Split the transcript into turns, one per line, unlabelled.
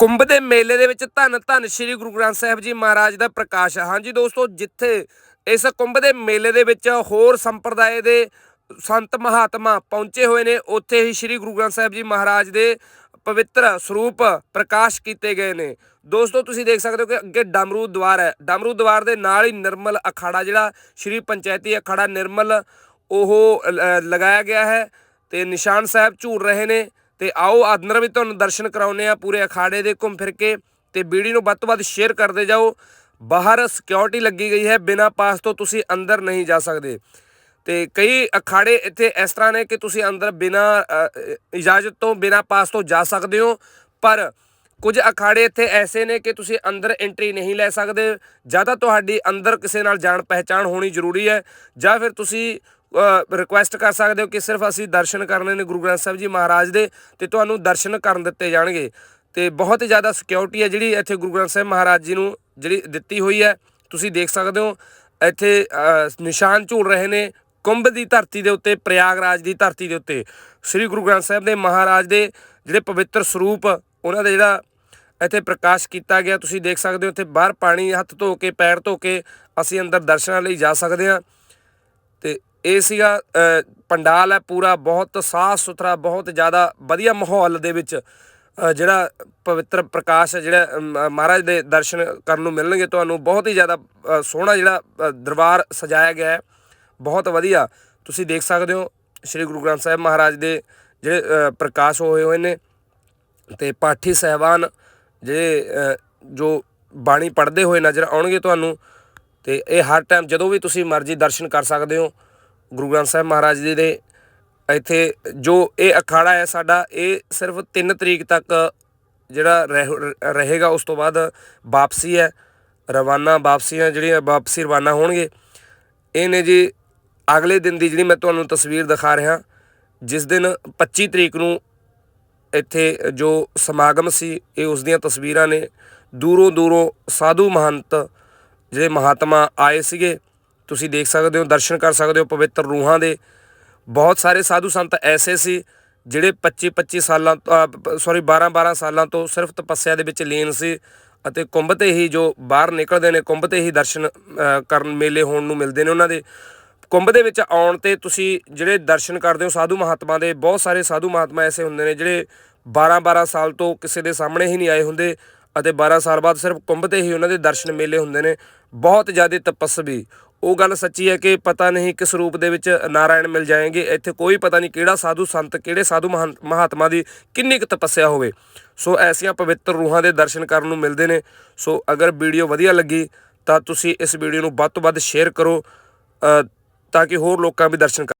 ਕੁੰਭ ਦੇ ਮੇਲੇ ਦੇ ਵਿੱਚ ਧੰਨ ਧੰਨ ਸ੍ਰੀ ਗੁਰੂ ਗ੍ਰੰਥ ਸਾਹਿਬ ਜੀ ਮਹਾਰਾਜ ਦਾ ਪ੍ਰਕਾਸ਼ ਹੈ ਹਾਂਜੀ ਦੋਸਤੋ, ਜਿੱਥੇ ਇਸ ਕੁੰਭ ਦੇ ਮੇਲੇ ਦੇ ਵਿੱਚ ਹੋਰ ਸੰਪਰਦਾਇ ਦੇ ਸੰਤ ਮਹਾਤਮਾ ਪਹੁੰਚੇ ਹੋਏ ਨੇ, ਉੱਥੇ ਹੀ ਸ੍ਰੀ ਗੁਰੂ ਗ੍ਰੰਥ ਸਾਹਿਬ ਜੀ ਮਹਾਰਾਜ ਦੇ ਪਵਿੱਤਰ ਸਰੂਪ ਪ੍ਰਕਾਸ਼ ਕੀਤੇ ਗਏ ਨੇ। ਦੋਸਤੋ, ਤੁਸੀਂ ਦੇਖ ਸਕਦੇ ਹੋ ਕਿ ਅੱਗੇ ਡਮਰੂ ਦਵਾਰ ਹੈ। ਡਮਰੂ ਦਵਾਰ ਦੇ ਨਾਲ ਹੀ ਨਿਰਮਲ ਅਖਾੜਾ ਜਿਹੜਾ ਸ੍ਰੀ ਪੰਚਾਇਤੀ ਅਖਾੜਾ ਨਿਰਮਲ ਉਹ ਲ- ਲਗਾਇਆ ਗਿਆ ਹੈ ਤੇ ਨਿਸ਼ਾਨ ਸਾਹਿਬ ਝੂਲ ਰਹੇ ਨੇ। ਤੇ ਆਓ ਅੰਦਰ ਵੀ ਤੁਹਾਨੂੰ ਦਰਸ਼ਨ ਕਰਾਉਨੇ ਆ ਪੂਰੇ ਅਖਾੜੇ ਦੇ ਘੁੰਮ ਫਿਰ ਕੇ ਤੇ ਵੀਡੀਓ ਨੂੰ ਵੱਧ ਤੋਂ ਵੱਧ ਸ਼ੇਅਰ ਕਰਦੇ ਜਾਓ। ਬਾਹਰ ਸਿਕਿਉਰਿਟੀ ਲੱਗੀ ਗਈ ਹੈ, ਬਿਨਾਂ ਪਾਸ ਤੋਂ ਤੁਸੀਂ ਅੰਦਰ ਨਹੀਂ ਜਾ ਸਕਦੇ। ਤੇ ਕਈ ਅਖਾੜੇ ਇੱਥੇ ਇਸ ਤਰ੍ਹਾਂ ਨੇ ਕਿ ਤੁਸੀਂ ਅੰਦਰ ਬਿਨਾਂ ਇਜਾਜ਼ਤ ਤੋਂ, ਬਿਨਾਂ ਪਾਸ ਤੋਂ ਜਾ ਸਕਦੇ ਹੋ, ਪਰ ਕੁਝ ਅਖਾੜੇ ਇੱਥੇ ਐਸੇ ਨੇ ਕਿ ਤੁਸੀਂ ਅੰਦਰ ਐਂਟਰੀ ਨਹੀਂ ਲੈ ਸਕਦੇ। ਜਾਂ ਤਾਂ ਤੁਹਾਡੀ ਅੰਦਰ ਕਿਸੇ ਨਾਲ ਜਾਣ ਪਹਿਚਾਣ ਹੋਣੀ ਜ਼ਰੂਰੀ ਹੈ, ਜਾਂ ਫਿਰ ਤੁਸੀਂ ਰਿਕੁਐਸਟ ਕਰ ਸਕਦੇ ਹੋ ਕਿ ਸਿਰਫ ਅਸੀਂ ਦਰਸ਼ਨ ਕਰਨੇ ਨੇ ਗੁਰੂ ਗ੍ਰੰਥ ਸਾਹਿਬ ਜੀ ਮਹਾਰਾਜ ਦੇ ਤੇ ਤੁਹਾਨੂੰ ਦਰਸ਼ਨ ਕਰਨ ਦਿੱਤੇ ਜਾਣਗੇ। ਤੇ ਬਹੁਤ ਹੀ ਜ਼ਿਆਦਾ ਸਿਕਿਉਰਿਟੀ ਹੈ ਜਿਹੜੀ ਇੱਥੇ ਗੁਰੂ ਗ੍ਰੰਥ ਸਾਹਿਬ ਮਹਾਰਾਜ ਜੀ ਨੂੰ ਜਿਹੜੀ ਦਿੱਤੀ ਹੋਈ ਹੈ। ਤੁਸੀਂ ਦੇਖ ਸਕਦੇ ਹੋ, ਇੱਥੇ ਨਿਸ਼ਾਨ ਝੂਲ ਰਹੇ ਨੇ ਕੁੰਭ ਦੀ ਧਰਤੀ ਦੇ ਉੱਤੇ, ਪ੍ਰਯਾਗਰਾਜ ਦੀ ਧਰਤੀ ਦੇ ਉੱਤੇ। ਸ੍ਰੀ ਗੁਰੂ ਗ੍ਰੰਥ ਸਾਹਿਬ ਦੇ ਮਹਾਰਾਜ ਦੇ ਜਿਹੜੇ ਪਵਿੱਤਰ ਸਰੂਪ ਉਹਨਾਂ ਦਾ ਜਿਹੜਾ ਇੱਥੇ ਪ੍ਰਕਾਸ਼ ਕੀਤਾ ਗਿਆ। ਤੁਸੀਂ ਦੇਖ ਸਕਦੇ ਹੋ ਇੱਥੇ ਬਾਹਰ ਪਾਣੀ ਹੱਥ ਧੋ ਕੇ, ਪੈਰ ਧੋ ਕੇ ਅਸੀਂ ਅੰਦਰ ਦਰਸ਼ਨਾਂ ਲਈ ਜਾ ਸਕਦੇ ਹਾਂ। ਤੇ ਇਹ ਸੀਗਾ ਪੰਡਾਲ ਹੈ ਪੂਰਾ ਬਹੁਤ ਸਾਫ਼ ਸੁਥਰਾ ਬਹੁਤ ਜ਼ਿਆਦਾ ਵਧੀਆ ਮਾਹੌਲ ਦੇ ਵਿੱਚ ਜਿਹੜਾ ਪਵਿੱਤਰ ਪ੍ਰਕਾਸ਼ ਹੈ ਜਿਹੜਾ ਅਮ, ਮਹਾਰਾਜ ਦੇ ਦਰਸ਼ਨ ਕਰਨ ਨੂੰ ਮਿਲਣਗੇ ਤੁਹਾਨੂੰ ਬਹੁਤ ਹੀ ਜ਼ਿਆਦਾ ਸੋਹਣਾ ਜਿਹੜਾ ਦਰਬਾਰ ਸਜਾਇਆ ਗਿਆ ਹੈ ਬਹੁਤ ਵਧੀਆ। ਤੁਸੀਂ ਦੇਖ ਸਕਦੇ ਹੋ ਸ੍ਰੀ ਗੁਰੂ ਗ੍ਰੰਥ ਸਾਹਿਬ ਮਹਾਰਾਜ ਦੇ ਜਿਹੜੇ ਪ੍ਰਕਾਸ਼ ਹੋਏ ਹੋਏ ਨੇ ਤੇ ਪਾਠੀ ਸਹਿਬਾਨ ਜਿਹੜੇ ਜੋ ਬਾਣੀ ਪੜ੍ਹਦੇ ਹੋਏ ਨਜ਼ਰ ਆਉਣਗੇ ਤੁਹਾਨੂੰ ਤੇ ਇਹ ਹਰ ਟਾਈਮ ਜਦੋਂ ਵੀ ਤੁਸੀਂ ਮਰਜ਼ੀ ਦਰਸ਼ਨ ਕਰ ਸਕਦੇ ਹੋ ਗੁਰੂ ਗ੍ਰੰਥ ਸਾਹਿਬ ਮਹਾਰਾਜ ਜੀ ਦੇ ਇੱਥੇ ਜੋ ਇਹ ਅਖਾੜਾ ਹੈ ਸਾਡਾ, ਇਹ ਸਿਰਫ 3 ਤਰੀਕ ਤੱਕ ਜਿਹੜਾ ਰਹਿ- ਰਹੇਗਾ, ਉਸ ਤੋਂ ਬਾਅਦ ਵਾਪਸੀ ਹੈ। ਰਵਾਨਾ, ਵਾਪਸੀਆਂ ਜਿਹੜੀਆਂ, ਵਾਪਸੀ ਰਵਾਨਾ ਹੋਣਗੇ। ਇਹ ਨੇ ਜੀ ਅਗਲੇ ਦਿਨ ਦੀ ਜਿਹੜੀ ਮੈਂ ਤੁਹਾਨੂੰ ਤਸਵੀਰ ਦਿਖਾ ਰਿਹਾ, ਜਿਸ ਦਿਨ 25 ਤਰੀਕ ਨੂੰ ਇੱਥੇ ਜੋ ਸਮਾਗਮ ਸੀ, ਇਹ ਉਸ ਦੀਆਂ ਤਸਵੀਰਾਂ ਨੇ। ਦੂਰੋਂ ਦੂਰੋਂ ਸਾਧੂ ਮਹੰਤ, ਜਿਹੜੇ ਮਹਾਤਮਾ ਆਏ ਸੀਗੇ। ਤੁਸੀਂ ਦੇਖ ਸਕਦੇ ਹੋ, ਦਰਸ਼ਨ ਕਰ ਸਕਦੇ ਹੋ ਪਵਿੱਤਰ ਰੂਹਾਂ ਦੇ। ਬਹੁਤ ਸਾਰੇ ਸਾਧੂ ਸੰਤ ਐਸੇ ਸੀ, ਜਿਹੜੇ 25 25 ਸਾਲਾਂ ਸੌਰੀ 12 12 ਸਾਲਾਂ ਤੋਂ ਸਿਰਫ ਤਪੱਸਿਆ ਦੇ ਵਿੱਚ ਲੀਨ ਸੀ ਅਤੇ ਕੁੰਭ ਤੇ ਹੀ ਜੋ ਬਾਹਰ ਨਿਕਲਦੇ ਨੇ, ਕੁੰਭ ਤੇ ਹੀ ਦਰਸ਼ਨ ਕਰਨ ਮੇਲੇ ਹੋਣ ਨੂੰ ਮਿਲਦੇ ਨੇ ਉਹਨਾਂ ਦੇ। ਕੁੰਭ ਦੇ ਵਿੱਚ ਆਉਣ ਤੇ ਤੁਸੀਂ ਜਿਹੜੇ ਦਰਸ਼ਨ ਕਰਦੇ ਹੋ, ਸਾਧੂ ਮਹਾਤਮਾ ਦੇ, ਬਹੁਤ ਸਾਰੇ ਸਾਧੂ ਮਹਾਤਮਾ ਐਸੇ ਹੁੰਦੇ ਨੇ, ਜਿਹੜੇ 12 12 ਸਾਲ ਤੋਂ ਕਿਸੇ ਦੇ ਸਾਹਮਣੇ ਹੀ ਨਹੀਂ ਆਏ ਹੁੰਦੇ ਅਤੇ 12 ਸਾਲ ਬਾਅਦ ਸਿਰਫ ਕੁੰਭ ਤੇ ਹੀ ਉਹਨਾਂ ਦੇ ਦਰਸ਼ਨ ਮੇਲੇ ਹੁੰਦੇ ਨੇ। ਬਹੁਤ ਜ਼ਿਆਦਾ ਤਪੱਸਵੀ ਉਹ ਗੱਲ ਸੱਚੀ ਹੈ ਕਿ ਪਤਾ ਨਹੀਂ ਕਿਸ ਰੂਪ ਦੇ ਵਿੱਚ ਨਾਰਾਇਣ ਮਿਲ ਜਾਣਗੇ ਇੱਥੇ ਕੋਈ ਪਤਾ ਨਹੀਂ ਕਿਹੜਾ ਸਾਧੂ ਸੰਤ, ਕਿਹੜੇ ਸਾਧੂ ਮਹੰ- ਮਹਾਤਮਾ ਦੀ ਕਿੰਨੀ ਕੁ ਤਪੱਸਿਆ ਹੋਵੇ। ਸੋ ਐਸੀਆਂ ਪਵਿੱਤਰ ਰੂਹਾਂ ਦੇ ਦਰਸ਼ਨ ਕਰਨ ਨੂੰ ਮਿਲਦੇ ਨੇ। ਸੋ ਅਗਰ ਵੀਡੀਓ ਵਧੀਆ ਲੱਗੀ ਤਾਂ ਤੁਸੀਂ ਇਸ ਵੀਡੀਓ ਨੂੰ ਵੱਧ ਤੋਂ ਵੱਧ ਸ਼ੇਅਰ ਕਰੋ ਤਾਂ ਕਿ ਹੋਰ ਲੋਕਾਂ ਵੀ ਦਰਸ਼ਨ ਕਰ